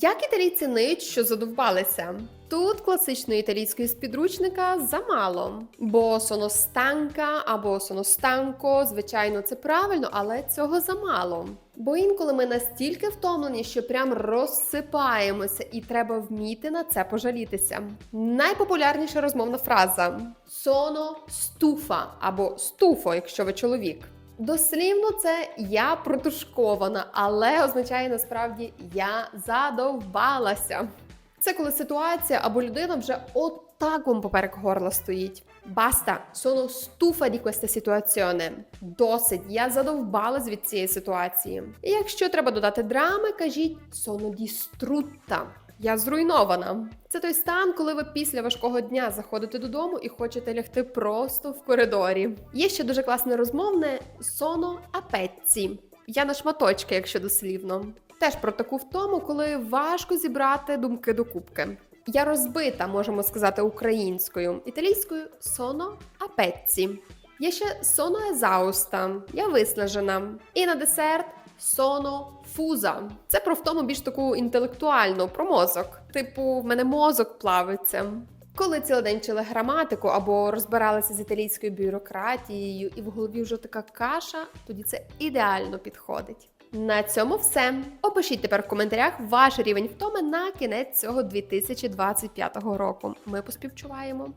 Як італійці ниють, що задовбалися? Тут класичної італійської спідручника замало, бо соностанка або соностанко, звичайно, це правильно, але цього замало. Бо інколи ми настільки втомлені, що прям розсипаємося, і треба вміти на це пожалітися. Найпопулярніша розмовна фраза соно стуфа або стуфо, якщо ви чоловік. Дослівно це я протушкована, але означає насправді я задовбалася. Це коли ситуація або людина вже отак вам поперек горла стоїть. Баста, sono stufa di questa situazione. Досить, я задовбалась від цієї ситуації. І якщо треба додати драми, кажіть sono distrutta. Я зруйнована. Це той стан, коли ви після важкого дня заходите додому і хочете лягти просто в коридорі. Є ще дуже класне розмовне a pezzi. Я на шматочки, якщо дослівно. Теж про таку втому, коли важко зібрати думки докупки. Я розбита, можемо сказати, українською, італійською a pezzi. Є ще sono esausta, я виснажена. І на десерт sono fusa. Це про втому більш таку інтелектуальну, про мозок. Типу, в мене мозок плавиться. Коли цілий день вчили граматику або розбиралися з італійською бюрократією, і в голові вже така каша, тоді це ідеально підходить. На цьому все. Опишіть тепер в коментарях ваш рівень втоми на кінець цього 2025 року. Ми поспівчуваємо.